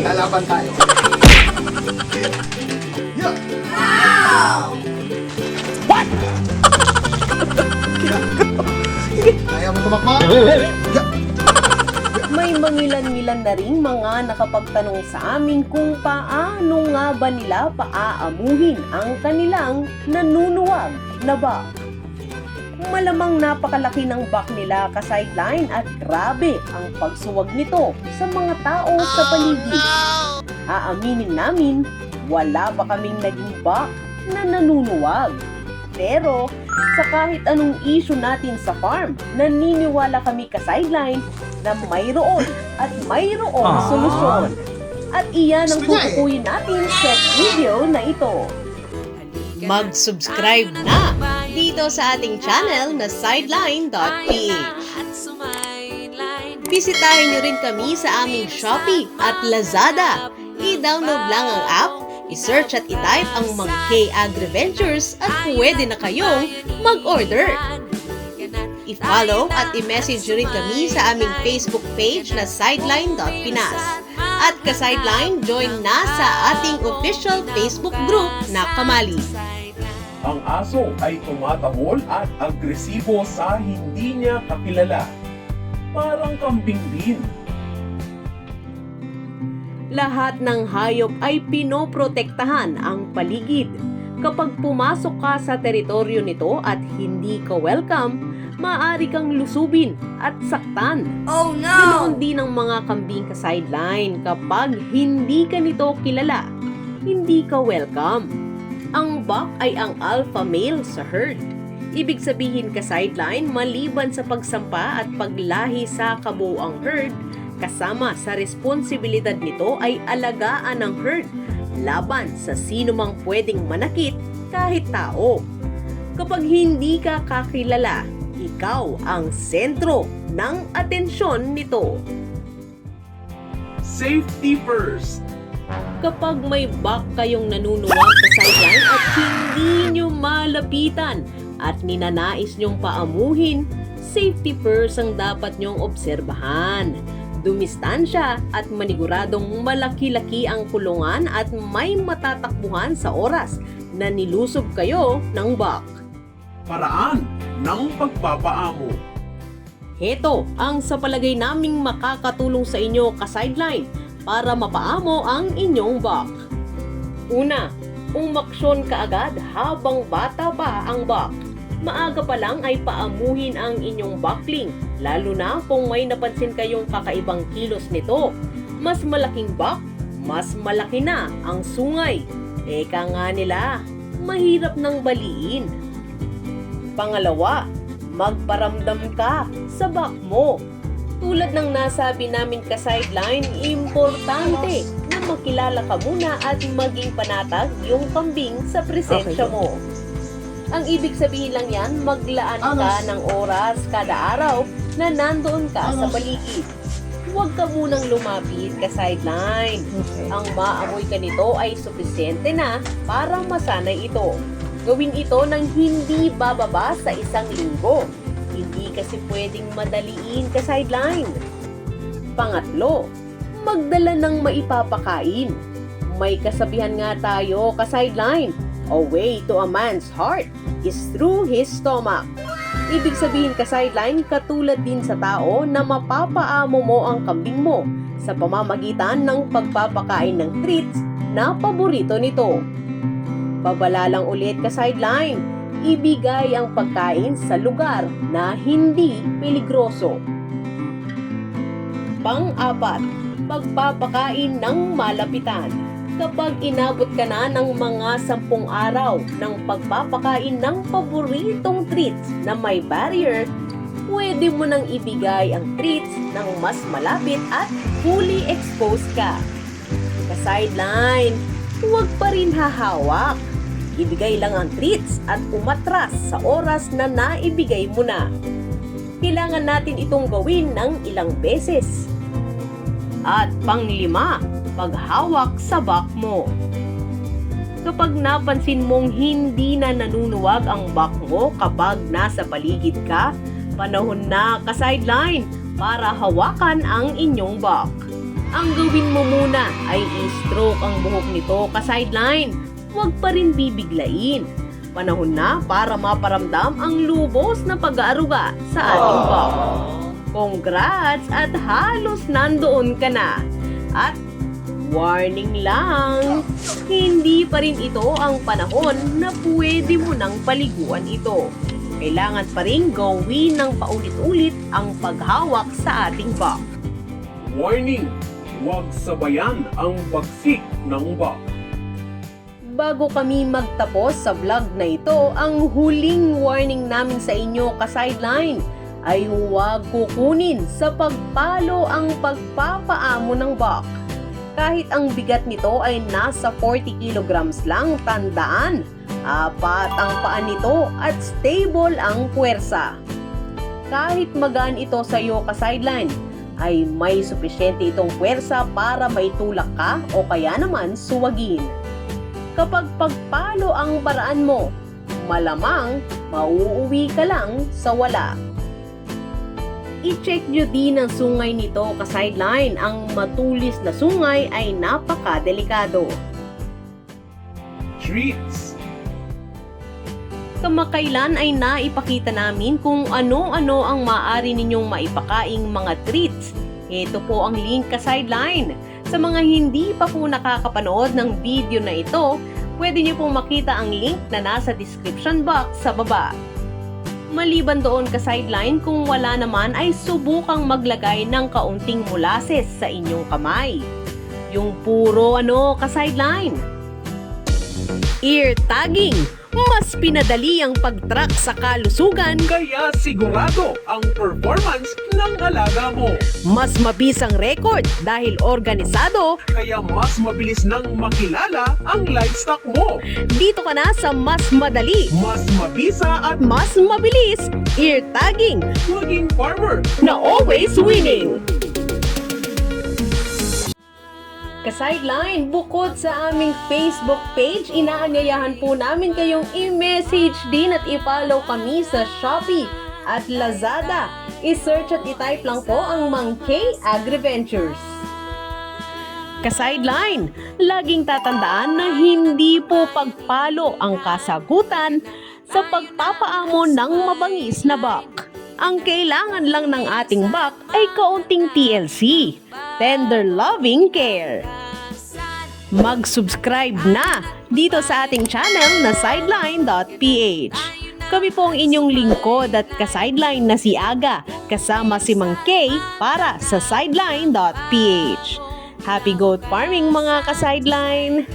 Lalaban tayo. Yeah. Ayaw mo tumakbo? Mangilan-ngilan na ring mga nakapagtanong sa amin kung paano nga ba nila paaamuhin ang kanilang nanunuwag na bak. Malamang napakalaki ng bak nila ka-sideline at grabe ang pagsuwag nito sa mga tao sa paligid. Aaminin namin, wala pa kaming naging bak na nanunuwag. Pero sa kahit anong issue natin sa farm, naniniwala kami ka-sideline na mayroon at mayroong solusyon. At iyan ang tutukuyin natin sa video na ito. Mag-subscribe na dito sa ating channel na sideline.ph. Bisitahin niyo rin kami sa aming Shopee at Lazada. I-download lang ang app, i-search at i-type ang mga K-Agriventures at pwede na kayong mag-order. I-follow at i-message rin kami sa aming Facebook page na sideline.pinas. At ka-sideline, join na sa ating official Facebook group na Kamali. Ang aso ay tumatahol at agresibo sa hindi niya kakilala. Parang kambing din. Lahat ng hayop ay pinoprotektahan ang paligid. Kapag pumasok ka sa teritoryo nito at hindi ka welcome, maaari kang lusubin at saktan. Oh Ganoon din ang mga kambing ka sideline kapag hindi ka nito kilala. Hindi ka welcome. Ang buck ay ang alpha male sa herd. Ibig sabihin ka sideline maliban sa pagsampa at paglahi sa kabuang herd, kasama sa responsibilidad nito ay alagaan ng herd laban sa sino mang pwedeng manakit kahit tao. Kapag hindi ka kakilala, ikaw ang sentro ng atensyon nito. Safety first. Kapag may back kayong nanunuwag sa sideline at hindi nyo malapitan at ninanais nyong paamuhin, safety first ang dapat nyong obserbahan. Dumistansya at maniguradong malaki-laki ang kulungan at may matatakbuhan sa oras na nilusob kayo ng back. Paraan ng pagpapaamo. Heto ang sa palagay naming makakatulong sa inyo ka-sideline para mapaamo ang inyong buck. Una, umaksyon ka agad habang bata pa ang buck. Maaga pa lang ay paamuhin ang inyong buckling, lalo na kung may napansin kayong kakaibang kilos nito. Mas malaking buck, mas malaki na ang sungay. Eka nga nila, mahirap nang baliin. Pangalawa, magparamdam ka sa back mo. Tulad ng nasabi namin ka sideline, importante na makilala ka muna at maging panatag yung kambing sa presensya Okay. mo. Ang ibig sabihin lang yan, maglaan ka ng oras kada araw na nandoon ka sa paligid. Huwag ka munang lumapit ka sideline. Ang maamoy ka nito ay sufisyente na para masanay ito. Gawin ito ng hindi bababa sa isang linggo. Hindi kasi pwedeng madaliin ka sideline. Pangatlo, magdala ng maipapakain. May kasabihan nga tayo ka sideline. A way to a man's heart is through his stomach. Ibig sabihin ka sideline katulad din sa tao na mapapaamo mo ang kambing mo sa pamamagitan ng pagpapakain ng treats na paborito nito. Babala lang ulit ka sideline, ibigay ang pagkain sa lugar na hindi peligroso. Pang-apat, pagpapakain ng malapitan. Kapag inabot ka na ng mga sampung araw ng pagpapakain ng paboritong treats na may barrier, pwede mo nang ibigay ang treats ng mas malapit at fully exposed ka. Ka-sideline, huwag pa rin hahawak. Ibigay lang ang treats at umatras sa oras na naibigay mo na. Kailangan natin itong gawin ng ilang beses. At panglima, paghawak sa back mo. Kapag napansin mong hindi na nanunuwag ang back mo kapag nasa paligid ka, panahon na ka-sideline para hawakan ang inyong back. Ang gawin mo muna ay i-stroke ang buhok nito ka-sideline. Huwag pa rin bibiglain. Panahon na para maparamdam ang lubos na pag-aaruga sa ating back. Congrats at halos nandoon ka na. At warning lang, hindi pa rin ito ang panahon na pwede mo nang paliguan ito. Kailangan pa rin gawin ng paulit-ulit ang paghawak sa ating back. Warning! Huwag sabayan ang pagsik ng bak. Bago kami magtapos sa vlog na ito, ang huling warning namin sa inyo ka-sideline ay huwag kukunin sa pagpalo ang pagpapaamo ng buck. Kahit ang bigat nito ay nasa 40 kilograms lang, tandaan, apat ang paa nito at stable ang puwersa. Kahit magaan ito sa iyo ka-sideline, ay may supisyente itong puwersa para maitulak ka o kaya naman suwagin. Kapag pagpalo ang paraan mo, malamang mauuwi ka lang sa wala. I-check nyo din ang sungay nito ka-sideline. Ang matulis na sungay ay napakadelikado. Treats! Kamakailan ay naipakita namin kung ano-ano ang maaari ninyong maipakaing mga treats. Ito po ang link ka-sideline. Sa mga hindi pa po nakakapanood ng video na ito, pwede niyo pong makita ang link na nasa description box sa baba. Maliban doon ka-sideline, kung wala naman ay subukang maglagay ng kaunting molasses sa inyong kamay. Yung puro ano ka-sideline. Ear tagging. Mas pinadali ang pag-track sa kalusugan Kaya sigurado ang performance ng alaga mo. mas mabisang record dahil organisado, Kaya mas mabilis nang makilala ang livestock mo. dito ka na sa mas madali, Mas mabisa at mas mabilis, ear tagging maging farmer. na always winning. Ka-sideline, bukod sa aming Facebook page, inaanyayahan po namin kayong i-message din at i-follow kami sa Shopee at Lazada. I-search at i-type lang po ang Mang K Agriventures. Ka-sideline, laging tatandaan na hindi po pagpalo ang kasagutan sa pagpapaamo ng mabangis na bak. Ang kailangan lang ng ating bak ay kaunting TLC, tender loving care. Mag-subscribe na dito sa ating channel na sideline.ph. Kami po ang inyong lingkod at ka-sideline na si Aga kasama si Mang Kay para sa sideline.ph. Happy goat farming mga ka-sideline!